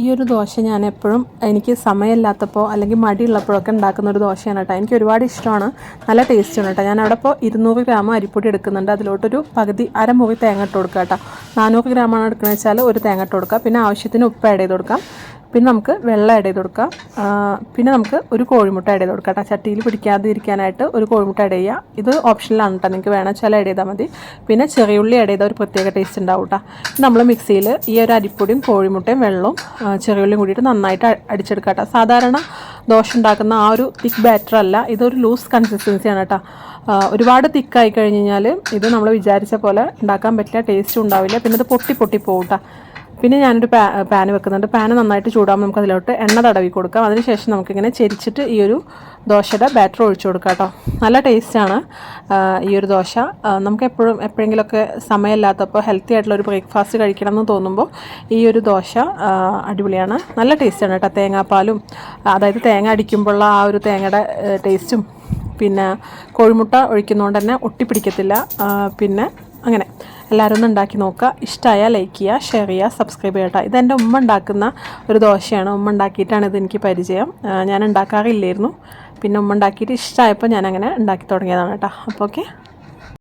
ഈ ഒരു ദോശ ഞാൻ എപ്പോഴും എനിക്ക് സമയമില്ലാത്തപ്പോൾ അല്ലെങ്കിൽ മടിയുള്ളപ്പോഴൊക്കെ ഉണ്ടാക്കുന്ന ഒരു ദോശയാണ് കേട്ടോ. എനിക്ക് ഒരുപാട് ഇഷ്ടമാണ്. നല്ല ടേസ്റ്റാണ് കേട്ടോ. ഞാൻ അവിടെ ഇപ്പോൾ ഇരുന്നൂറ് ഗ്രാം അരിപ്പൊടി എടുക്കുന്നുണ്ട്. അതിലോട്ടൊരു പകുതി അരമുറി തേങ്ങ ഇട്ട് കൊടുക്കുക കേട്ടോ. നാനൂറ് ഗ്രാമാണ് എടുക്കുന്നത് വെച്ചാൽ ഒരു തേങ്ങ ഇട്ട് കൊടുക്കുക. പിന്നെ ആവശ്യത്തിന് ഉപ്പ് ആഡ് ചെയ്ത് കൊടുക്കാം. പിന്നെ നമുക്ക് വെള്ളം ആഡ് ചെയ്ത് കൊടുക്കാം. പിന്നെ നമുക്ക് ഒരു കോഴിമുട്ട ആഡ് ചെയ്ത് കൊടുക്കാം കേട്ടോ. ചട്ടിയിൽ പിടിക്കാതെ ഇരിക്കാനായിട്ട് ഒരു കോഴിമുട്ട ആഡ് ചെയ്യുക ഇത് ഓപ്ഷനിലാണ് കേട്ടോ നിങ്ങൾക്ക് വേണം വെച്ചാൽ ആഡ് ചെയ്താൽ മതി. പിന്നെ ചെറിയുള്ളി ആഡ് ചെയ്താൽ ഒരു പ്രത്യേക ടേസ്റ്റ് ഉണ്ടാവും കേട്ടോ നമ്മൾ മിക്സിയിൽ ഈ ഒരു അരിപ്പൊടിയും കോഴിമുട്ടയും വെള്ളവും ചെറിയുള്ളിയും കൂടിയിട്ട് നന്നായിട്ട് അടിച്ചെടുക്കുക കേട്ടോ സാധാരണ ദോശ ഉണ്ടാക്കുന്ന ആ ഒരു തിക്ക് ബാറ്റർ അല്ല ഇതൊരു ലൂസ് കൺസിസ്റ്റൻസിയാണ് കേട്ടോ ഒരുപാട് തിക്കായി കഴിഞ്ഞ് കഴിഞ്ഞാൽ ഇത് നമ്മൾ വിചാരിച്ച പോലെ ഉണ്ടാക്കാൻ പറ്റില്ല ടേസ്റ്റും ഉണ്ടാവില്ല. പിന്നെ ഇത് പൊട്ടി പൊട്ടി പോകും കേട്ടോ പിന്നെ ഞാനൊരു പാ പാന് വെക്കുന്നുണ്ട്. പാന് നന്നായിട്ട് ചൂടാകുമ്പോൾ നമുക്ക് അതിലോട്ട് എണ്ണ തടവി കൊടുക്കാം. അതിനുശേഷം നമുക്കിങ്ങനെ ചെരിച്ചിട്ട് ഈ ഒരു ദോശയുടെ ബാറ്റർ ഒഴിച്ചു കൊടുക്കാം കേട്ടോ. നല്ല ടേസ്റ്റാണ് ഈ ഒരു ദോശ. നമുക്ക് എപ്പോഴും എപ്പോഴെങ്കിലുമൊക്കെ സമയമില്ലാത്തപ്പോൾ ഹെൽത്തി ആയിട്ടുള്ള ഒരു ബ്രേക്ക്ഫാസ്റ്റ് കഴിക്കണം എന്ന് തോന്നുമ്പോൾ ഈ ഒരു ദോശ അടിപൊളിയാണ്. നല്ല ടേസ്റ്റാണ് കേട്ടോ. തേങ്ങാപ്പാലും അതായത് തേങ്ങ അടിക്കുമ്പോഴുള്ള ആ ഒരു തേങ്ങയുടെ ടേസ്റ്റും പിന്നെ കോഴിമുട്ട ഒഴിക്കുന്നതുകൊണ്ട് തന്നെ ഒട്ടിപ്പിടിക്കത്തില്ല. പിന്നെ അങ്ങനെ എല്ലാവരും ഒന്ന് ഉണ്ടാക്കി നോക്കുക. ഇഷ്ടമായാൽ ലൈക്ക് ചെയ്യുക ഷെയർ ചെയ്യുക സബ്സ്ക്രൈബ് ചെയ്യട്ടോ ഇതെന്റെ ഉമ്മ ഉണ്ടാക്കുന്ന ഒരു ദോശയാണ്. ഉമ്മ ഉണ്ടാക്കിയിട്ടാണ് ഇതെനിക്ക് പരിചയം. ഞാൻ ഉണ്ടാക്കാറില്ലായിരുന്നു. പിന്നെ ഉമ്മ ഉണ്ടാക്കിയിട്ട് ഇഷ്ടമായപ്പോൾ ഞാനങ്ങനെ ഉണ്ടാക്കി തുടങ്ങിയതാണ് കേട്ടോ. അപ്പോൾ ഓക്കെ